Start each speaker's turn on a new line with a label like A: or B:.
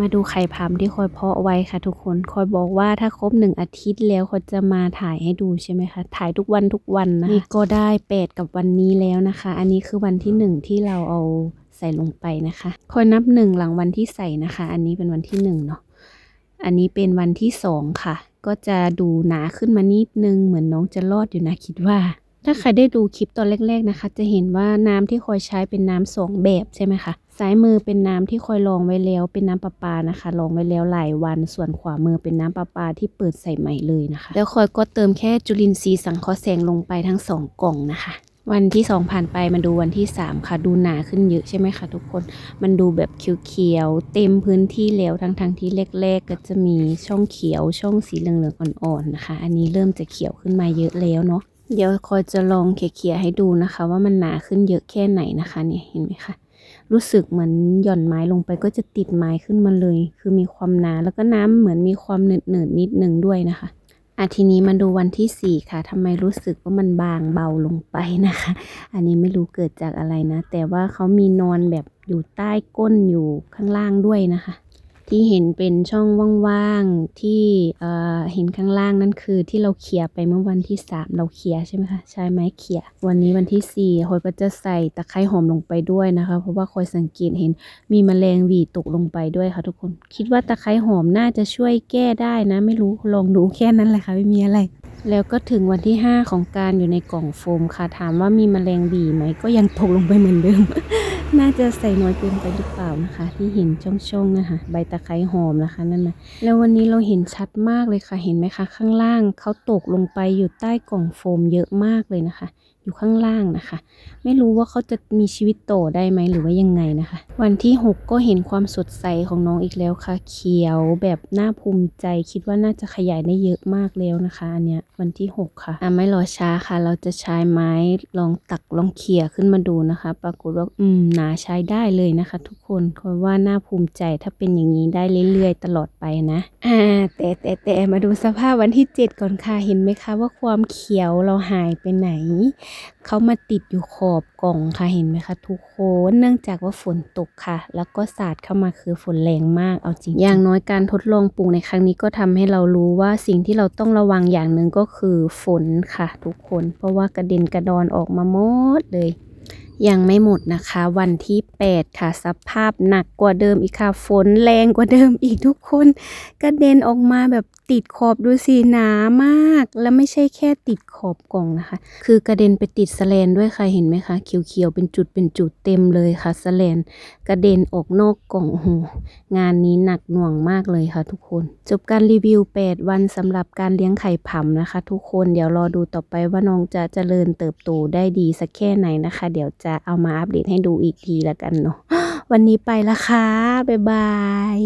A: มาดูไข่พามที่คอยเพาะไว้ค่ะ ทุกคนคอยบอกว่าถ้าครบหนึ่งอาทิตย์แล้วเขาจะมาถ่ายให้ดูใช่ไหมคะ ถ่ายทุกวันทุกวันนะนี่ก็ได้แปดกับวันนี้แล้วนะคะ อันนี้คือวันที่หนึ่งที่เราเอาใส่ลงไปนะคะ คอยนับหนึ่งหลังวันที่ใส่นะคะ อันนี้เป็นวันที่หนึ่งเนาะอันนี้เป็นวันที่สองค่ะ ก็จะดูหนาขึ้นมานิดนึงเหมือนน้องจะรอดอยู่นะคิดว่า ถ้าใครได้ดูคลิปตอนแรกๆนะคะ จะเห็นว่าน้ำที่คอยใช้เป็นน้ำสองแบบใช่ไหมคะซ้ายมือเป็นน้ำที่คอยลองไว้แล้ว เป็นน้ำประปานะคะ ลองไว้แล้วหลายวัน ส่วนขวามือเป็นน้ำประปาที่เปิดใส่ใหม่เลยนะคะ แล้วคอยก็เติมแค่จุลินทรีย์สังเคราะห์แสงลงไปทั้งสองกล่องนะคะวันที่สองผ่านไปมาดูวันที่สามค่ะ ดูหนาขึ้นเยอะใช่ไหมคะทุกคนมันดูแบบเขียวๆเต็มพื้นที่แล้วทั้งทงที่แรกๆ ก็จะมีช่องเขียวช่องสีเหลืองๆอ่อนๆนะคะ อันนี้เริ่มจะเขียวขึ้นมาเยอะแล้วเนาะ เดี๋ยวคอยจะลองเขี่ยๆให้ดูนะคะ ว่ามันหนาขึ้นเยอะแค่ไหนนะคะเนี่ยเห็นไหมคะรู้สึกเหมือนหย่อนไม้ลงไปก็จะติดไม้ขึ้นมาเลย คือมีความหนาแล้วก็น้ำเหมือนมีความหนืดหนืดนิดนึงด้วยนะคะอะทีนี้มาดูวันที่สี่ค่ะทำไมรู้สึกว่ามันบางเบาลงไปนะคะ อันนี้ไม่รู้เกิดจากอะไรนะ แต่ว่าเขามีนอนแบบอยู่ใต้ก้นอยู่ข้างล่างด้วยนะคะ ที่เห็นเป็นช่องว่างๆที่เอ่อเห็นข้างล่างนั่นคือที่เราเขี่ยไปเมื่อวันที่สามเราเขี่ยใช่ไหมคะใช่ไหมเขี่ยวันนี้วันที่สี่คอยก็จะใส่ตะไคร้หอมลงไปด้วยนะคะ เพราะว่าคอยสังเกตเห็นมีแมลงวีตกลงไปด้วยค่ะทุกคน คิดว่าตะไคร้หอมน่าจะช่วยแก้ได้นะ ไม่รู้ลองดูแค่นั้นแหละค่ะไม่มีอะไร แล้วก็ถึงวันที่ 5 ของการอยู่ในกล่องโฟมค่ะถามว่ามีแมลงบีไหมก็ยังตกลงไปเหมือนเดิม น่าจะใส่น้อยเกินไปหรือเปล่านะคะ ที่เห็นช่องๆนะคะ ใบตะไคร้หอมนะคะนั่นนะแล้ววันนี้เราเห็นชัดมากเลยค่ะ เห็นไหมคะ ข้างล่างเขาตกลงไปอยู่ใต้กล่องโฟมเยอะมากเลยนะคะอยู่ข้างล่างนะคะ ไม่รู้ว่าเขาจะมีชีวิตโตได้ไหมหรือว่ายังไงนะคะ วันที่ 6 ก็เห็นความสดใสของน้องอีกแล้วค่ะ เขียวแบบน่าภูมิใจ คิดว่าน่าจะขยายได้เยอะมากแล้วนะคะอันเนี้ยวันที่ 6 ค่ะอะไม่รอช้าค่ะ เราจะใช้ไม้ลองตักลองเขี่ยขึ้นมาดูนะคะ ปรากฏว่าอืมหนาใช้ได้เลยนะคะ ทุกคนคอยว่าน่าภูมิใจถ้าเป็นอย่างนี้ได้เรื่อยๆ ตลอดไปนะอ่าแต่แต่แต่มาดูสภาพวันที่ 7 ก่อนค่ะเห็นไหมคะว่าความเขียวเราหายไปไหนเขามาติดอยู่ขอบกล่องค่ะเห็นไหมคะทุกคนเนื่องจากว่าฝนตกค่ะ แล้วก็สาดเข้ามาคือฝนแรงมากเอาจริงอย่างน้อยการทดลองปลูกในครั้งนี้ก็ทำให้เรารู้ว่าสิ่งที่เราต้องระวังอย่างหนึ่งก็คือฝนค่ะ ทุกคน เพราะว่ากระเด็นกระดอนออกมาหมดเลย ยังไม่หมดนะคะ วันที่ 8 ค่ะ สภาพหนักกว่าเดิมอีกค่ะ ฝนแรงกว่าเดิมอีกทุกคนกระเด็นออกมาแบบติดขอบดูสิหนามาก แล้วไม่ใช่แค่ติดขอบกล่องนะคะ คือกระเด็นไปติดสแลนด้วยค่ะเห็นไหมคะเขียวๆเป็นจุดเป็นจุดเต็มเลยค่ะสแลนกระเด็นออกนอกกล่องโอ้โหงานนี้หนักหน่วงมากเลยค่ะทุกคน จบการรีวิว 8 วันสำหรับการเลี้ยงไข่ผำนะคะ ทุกคนเดี๋ยวรอดูต่อไปว่าน้องจะเจริญเติบโตได้ดีสักแค่ไหนนะคะ เดี๋ยวจะเอามาอัปเดตให้ดูอีกทีละกันเนาะวันนี้ไปละค่ะบ๊ายบาย